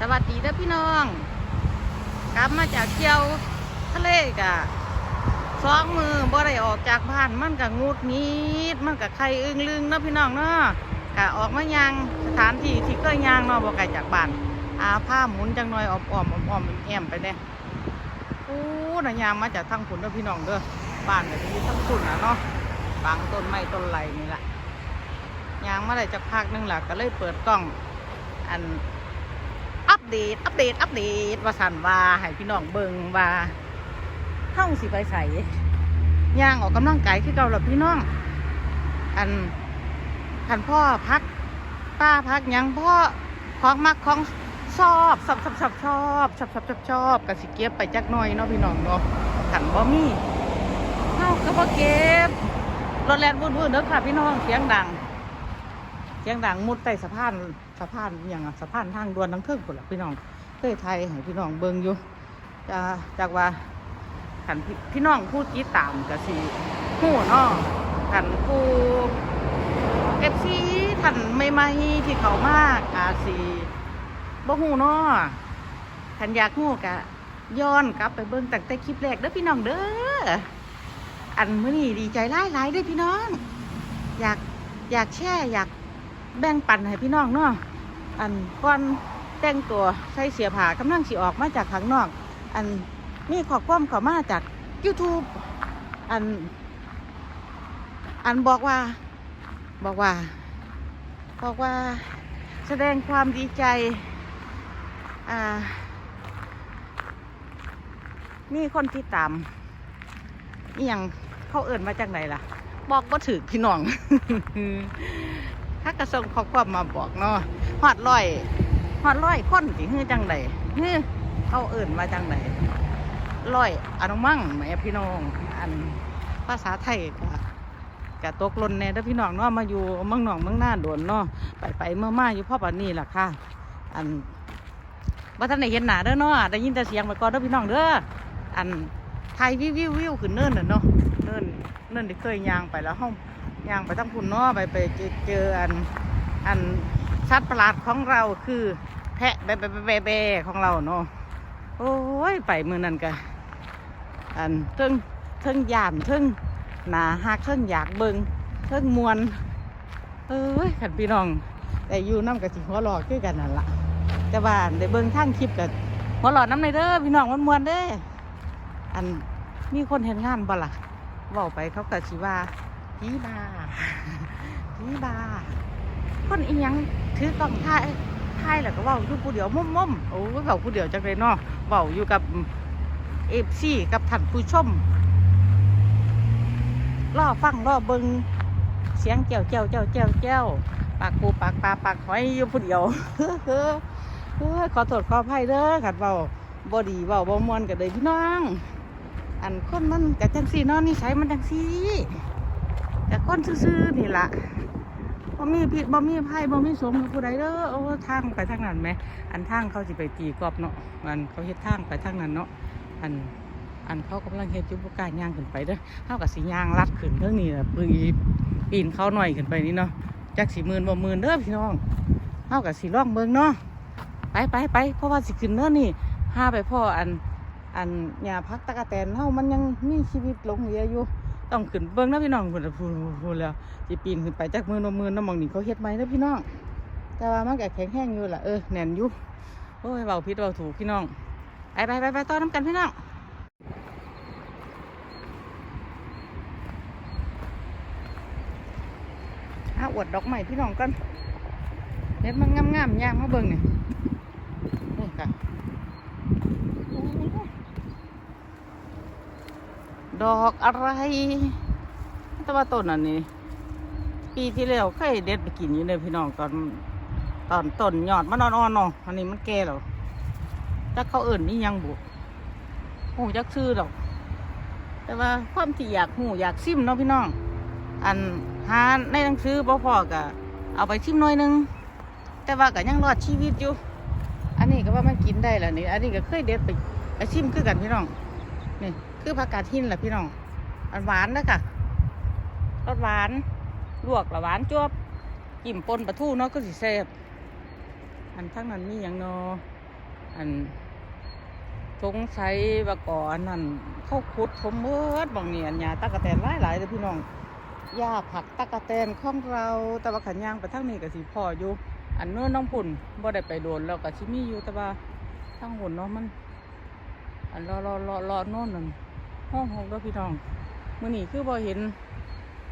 สวัสดีเด้อพี่น้อง กลับมาจากเที่ยวทะเลกะสองมือบ่ได้ออกจากบ้านมันกะงูดงีดมันกะไข่อึ้งลึงเนาะพี่น้องเนาะกะออกมายางสถานที่ที่เคยยางเนาะบ่ไกลจากบ้านอาผ้าหมุนจังหน่อยอ้อมๆอ้อมแอมไปเด้โอ้นะยางมาจากทางขุนเด้อพี่น้องเด้อบ้านก็อยู่ทางขุนน่ะเนาะบางต้นไม้ต้นไรนี่แหละยางมาได้จักพักนึงหล่ะก็เลยเปิดกล้อง อัน เดต อัปเดต อัปเดต ว่าสันว่าให้พี่น้องเบิงว่าเฮ้าสิไปใส่ย่างออกกำลังกายคือเก่าหรอพี่น้อง อันพันพ่อพัก ป้าพักยังพ่อของมักของชอบชอบชอบชอบชอบชอบชอบชอบชอบกับสิเก็บไปจักหน่อยเนาะพี่น้องเนาะขันบ่มีเฮาก็บ่เก็บรถแล่นวุ่นเด้อค่ะพี่น้องเสียงดัง สียงดังมุดใต้สะพานสะพานอย่างสะพานทางด่วนทั้งเทิงพุ่นละพี่น้องเคยไทยให้พี่น้องเบิ่งอยู่จะจากว่าขันพี่พี่น้องพูดกี้ตามก็สิฮู้เนาะขันผู้เอฟซีท่านใหม่ที่เขามากอาสิบ่ฮู้เนาะขันอยากฮู้กะย้อนกลับไปเบิ่งตั้งแต่คลิปแรกเด้อพี่น้องเด้ออันมื้อนี้ดีใจหลายๆเด้อพี่น้อง อยากอยากแช่อยาก แบ่งปันให้พี่น้องเนาะอันก่อนแต่งตัวใส่เสียผ้ากำลังสิออกมาจากข้างนอก อันมีขอความเข้ามาจาก YouTube อัน อันบอกว่า บอกว่า บอกว่า แสดงความดีใจ อ่า มีคนที่ตามนี่ยังเขาเอิ่นมาจากไหนล่ะ บอกว่าถือพี่น้อง ถ้ากระทรวงข้อความมาบอกเนาะฮอดร้อยฮอดร้อยคนสิฮือจังใดฮือเขาเอิ่นมาจังใดร้อยอนุมั่งแหม่พี่น้อง อันภาษาไทยก็กะตกลนแน่เด้อพี่น้องเนาะมาอยู่เมืองหนองเมืองหน้าโดนเนาะไปไปเมื่อมาอยู่พ่อปานนี้ล่ะค่ะ อันว่าท่านได้เห็นหนาเด้อเนาะได้ยินแต่เสียงไปก่อนเด้อพี่น้องเด้ออันไทยวิววิววิวขึ้นเนินน่ะเนาะเนินเนินที่เคยยางไปแล้วห้อง ย่างไปทั้งพุ่นเนาะไปไปเจอเจออันอันสัตว์ประหลาดของเราคือแพะแบะแบะแบะแบะของเราเนาะโอ้ยไปมือนั่นกะอันเทิงเทิงยานเทิงหนาหักเทิงอยากเบิงเทิงมวนเอ้ยขันพี่น้อง แต่อยู่น้ำกับสิหัวหลอกคือกันนั่นละแต่ว่าได้เบิงทางคลิปกับหัวหลอดน้ำในเด้อพี่น้องมันมวนเด้ออันมีคนเห็นงานบ่ล่ะเว่าไปเขากะสิว่า ผีบาผีบา คนอียังถือกล่องถ่ายถ่ายแล้วก็เว้าอยู่ผู้เดียวม่อมๆโอ้ยเว้าผู้เดียวจังเลยเนาะเว้าอยู่กับเอฟซีกับท่านผู้ชมรอฟังรอเบิงเสียงเจ้าเจ้าเจ้าเจ้าเจ้าปากปูปากปลาปากหอยอยู่ผู้เดียวเฮ้ยขอโทษขออภัยเด้อขัดเว้าบ่ดีเว้าบ่มวนกันเลยพี่น้อง อันคนมันกะจังซี่เนาะนิสัยมันจังซี่ แต่ก้นซื่อๆนี่ละบ่มีผิดบ่มีไพ่บ่มีสมกับผู้ใดเด้อโอ้ทางไปทางนั้นไหม อันทางเขาสิไปตีกอบเนาะอันเขาเฮ็ดทางไปทางนั้นเนาะอันอันเขากำลังเฮ็ดอยู่บ่กล้าย่างขึ้นไปเด้อเฮากับสิย่างลัดขึ้นเรื่องนี้ล่ะปีปีนเขาหน่อยขึ้นไปนี่เนาะจักสิหมื่นบ่หมื่นเด้อพี่น้องเฮากับสิลองเบิ่งเนาะไปไปไปเพราะว่าสิขึ้นเนินนี่หาไปพ่ออันอันหญ้าพักตะกะแตนเฮามันยังมีชีวิตหลงเหลืออยู่ ต้องขึ้นเบิ้งนะพี่น้องพุ่นน่ะพูนพูนแล้วสิปีนขึ้นไปจากมือนมือน้ำมองนี่เขาเฮ็ดไหมนะพี่น้อง แต่ว่ามันก็แข็งแห้งอยู่ล่ะเออแน่นอยู่โอ้ยเบาพิษเบาถูกพี่น้องไปไปไปไปต่อนน้ำกันพี่น้องอาอวดดอกไม้พี่น้องกันเน็ดมันงามๆย่างมาเบิ่งนี่นี่ค่ะโอ้ย ดอกอะไรแต่ว่าต้นอันนี้ ปีที่แล้วเคยเด็ดไปกินอยู่เลยพี่น้องตอน ตอนต้นยอดมันอ่อนๆเนาะอันนี้มันแก่แล้วจักเขาเอิ่นนี่ยังบุหูจักซื้อดอก แต่ว่าความที่อยากหูอยากซิมเนาะพี่น้อง อันหาในหนังสือบ่พอกะเอาไปชิมหน่อยหนึง แต่ว่าก็ยังรอดชีวิตอยู่ อันนี้ก็ว่ามันกินได้แหล้วนี่ อันนี้ก็เคยเด็ดไปไปชิมคือกันพี่น้อง นี่ คือผักกาดหินแหละพี่น้องอันหวานนะค่ะรสหวานลวกละหวานจวบกิ่มปนปลาทูเนาะก็สิแซ่บอันทั้งนั้นมีอย่างเนออันสงสัยว่าก่อนนั่นเขาขุดผมเมื่อบางเนี่ยหญ้าตะกะแตนหลายหลายเลยพี่น้องหญ้าผักตะกะแตนของเราต่ว่าขันยางไปทางนี้ก็สิพ่ออยู่ อันเนื้อน้องพุ่นบ่ได้ไปโดนแล้วก็สิมี่อยู่แต่ว่าทางหุ่นเนาะมัน อันรอรอรอรอโน่นนั่น ห้องหกแล้วพี่น้องมื้อนี้คือบ่เห็น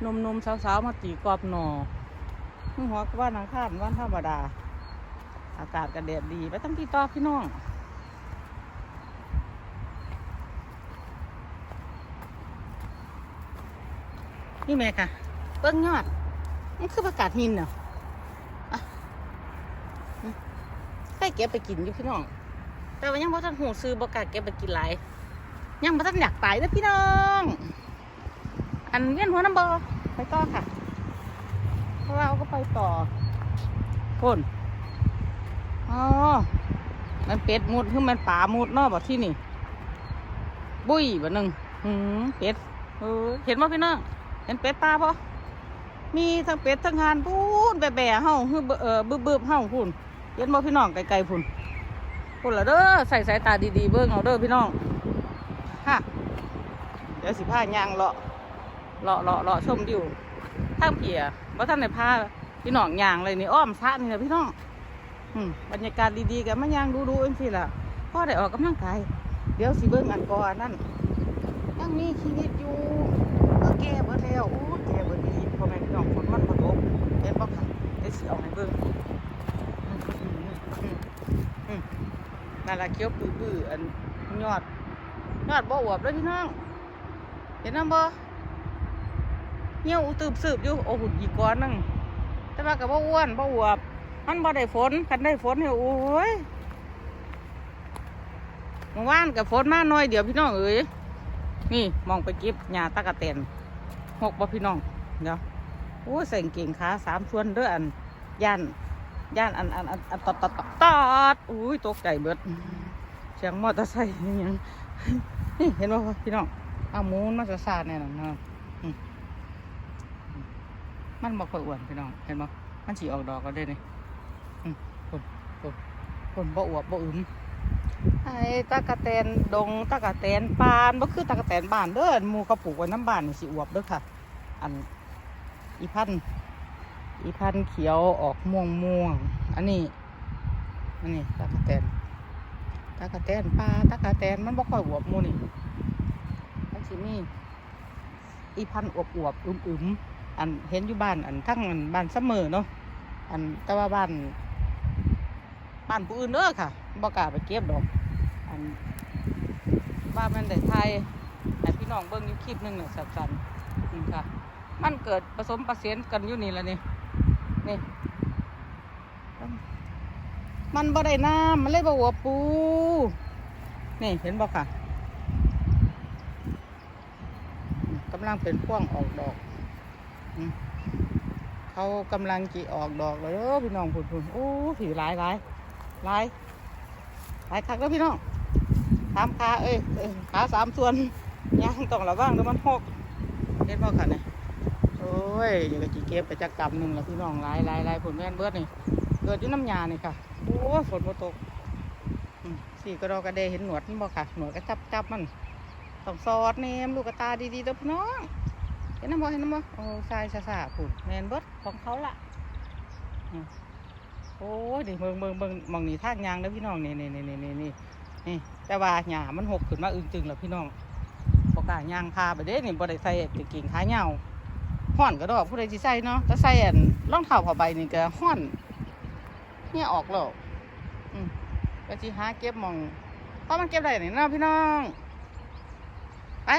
หนมสาวๆมาตีกรอบหนอมึงหัวกว่านางคาดวันธรรมดา อากาศก็แดดดีไปตั้งที่ต่อพี่น้องนี่แม่ค่ะเบิ้งยอดนี่คือประกาศหินเนาะอะอืมใกล้เก็บไปกินอยู่พี่น้อง แต่ว่ายังบ่ทันหูซื้อบ่กล้าเก็บไปกินหลาย ยังบ่ทันอยากตายเด้อพี่น้อง อันเวียนหัวน้ำบอไปต่อค่ะ เราก็ไปต่อคนอ๋อ มันเป็ดมุดคือมันป่ามุดนอกบ่ที่นี่ บุ้ยบ่หนึ่งหืมเป็ดเออเห็นบ่พี่น้อง เห็นเป็ดป่าปะมีทั้งเป็ดทั้งห่านพูนแบะแบะเฮาคือเบเออบึบบึบเฮาพูนเห็นบ่พี่น้องไกลๆพูนพูนละเด้อใส่สายตาดีๆเบิ่งเอาเด้อพี่น้อง ฮะเดี๋ยวสิพายางเลาะเลาะเลาะเลาะชมดิวทางเพียว่าท่านในพาพี่น้องยางเลยนี่อ้อมสระนี่นะพี่น้องอืมบรรยากาศดีๆกันมายางดูๆเองสิล่ะพ่อได้ออกกำลังกายเดี๋ยวสิเบิ่งอันก่อนนั่นยังมีชีวิตอยู่เออแก่เบิดแล้วโอ้แก่เบิดดีพ่อแม่พี่น้องฝนมันมาตกเห็นบ่ค่ะได้สิเอาให้เบิ่งนั่นละเขียวปื้อๆอันยอด ยอดบ่อวบเลยพี่น้อง เห็นนำบ่เหี่ยวอุตืบสืบอยู่โอ้หุ่นอีกก้อนนึงแต่ว่าก็บ่อ้วนบ่อวบมันบ่ได้ฝนคันได้ฝนเนี่ยโอ้ยเมื่อวานกับฝนมาหน่อยเดี๋ยวพี่น้องเอ้ยนี่มองไปก็บหญ้าตะกะแตนหกบ่พี่น้องเดี๋ยวโอ้ใส่กางเก่งขาสามส่วนเด้ออันย่านย่านอันอันอันอันตอดตอดตอดตอดอุ้ยตกใจเบิด เสียงมอเตอร์ไซค์นี่ยังนี่เห็นบ่พี่น้องเอาหมูนมาจะซาดแน่นอนนะมมันบ่ค่อยอ้วนพี่น้องเห็นบ่มันสีออกดอกก็ได้นี่อืมคนคนคนบ่อวบบ่อึมไอ้ตะกะแตนดงตะกะแตนปานบ่คือตะกะแตนบ้านเด้อหมู่เขาปลูกไว้น้ำบ้านนี่สิอวบเด้อค่ะ อันอีพันอีพันเขียวออกม่วงม่วงอันนี้อันนี้ตะกะแตน ตะกะแตนปลาตะกะแตนมันบ่ค่อยอวบมูนี่มันสิมีอีพันอวบอวบๆอึมอึมๆอันเห็นอยู่บ้านอันทั้งอันบ้านเสมอเนาะอันแต่ว่าบ้านบ้านผู้อื่นเด้อค่ะบ่กล้าไปเก็บดอก อันว่ามันได้ไทยให้พี่น้องเบิ่งอยู่คลิปนึงเนี่ยสั้นๆนี่ค่ะ มันเกิดผสมประเสานกันอยู่นี่แหละนี่นี่ มันบ่ได้น้ำมันเลยบ่หัวปู นี่เห็นบ่ค่ะกำลังเป็นพ่วงออกดอก เขากำลังจีออกดอกเลยเด้อพี่น้องพุ่นๆโอ้ผีหลายหลายหลายหลายคักแล้วพี่น้องสามขาเอ้ยขาสามส่วนย่างต้องระวังเดี๋ยวมันหกเห็นบ่ค่ะเนี่ยโอ้ยเดี๋ยวก็จีเก็บไปจักกำหนึ่งแล้วพี่น้องหลายหลายหลายผลแม่นเบิดนี่ เกิดอยู่น้ำยานี่ค่ะ โอ้ฝนบ่ตกสี่กระดอกระเดเห็นหนวดมันบ่ค่ะ หนวดก็จับจับมันต้องสอดเนมลูกตาดีๆเด้อพี่น้องเห็นน้ำบ่เห็นน้ำบ่โอ้ทรายสาๆผุนแมนเบิดของเขาละโอ้ยเดี๋ยวเบิ่งเบิ่งเบิ่งมองนี่ทางยางแล้วพี่น้องนี่นี่นี่นี่นี่นี่นี่แต่ว่าหญ้ามันหกขึ้นมาอึงตึงแล้วพี่น้องบ่กล้ายางพาไปเด้นี่บ่ได้ใส่กางเกงขายาวห้อนก็ดอกผู้ใดสิใส่เนาะแต่ใส่รองเท้าผ้าใบนี่ก็ห้อน เนี่ยออกแล้วอืมก็สิหาเก็บมองเพราะมันเก็บได้นี่เนาะพี่น้องไป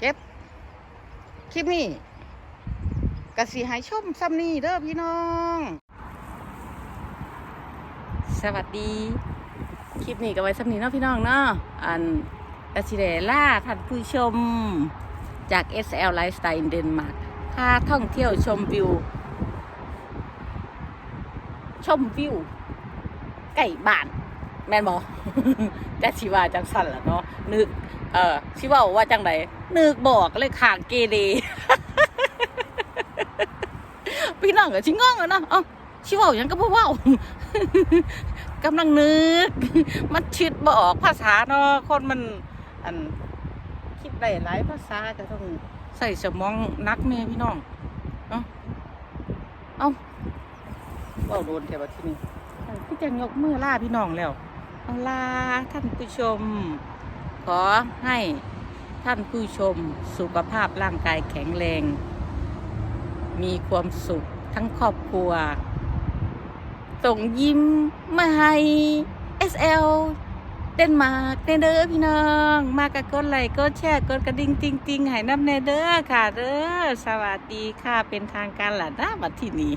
เก็บคลิปนี้กะสิให้ชมซ้ำนี่เด้อพี่น้อง สวัสดี คลิปนี้ก็ไว้ซ้ำนี้เนาะพี่น้องเนาะอันกสิเดล่าท่านผู้ชมจาก SL Lifestyle in Denmark พาท่องเที่ยวชมวิว ชมวิวไก่บ้าน แม่นบอแต่ชิว่าจังสันล่ะเนาะนึก เออชิว่าว่าจังไดนึกบอกเลยขางเกเรพี่น้องก็ชิงงงอะเนาะเอ้าชิว่าหยังก็บ่เว้ากำลังนึก มันคิดบ่ออกภาษาเนาะคนมัน อัน คิดได้หลายภาษาก็ต้องใส่สมองนักแม่พี่น้อง เอ้าเอ้า เว้าโดนแถวที่นี่พี่จะยกมือล่าพี่น้องแล้วเอาลาท่านผู้ชม ขอให้ท่านผู้ชมสุขภาพร่างกายแข็งแรง มีความสุขทั้งครอบครัวส่งยิ้มมาให้ SL เดนมาร์กเด้อพี่น้อง มากับกดไลค์กดแชร์กดกระดิ่งติงติงให้น้ำเนเด้อค่ะเด้อสวัสดีค่ะเป็นทางการหล่ะนะบัดที่นี้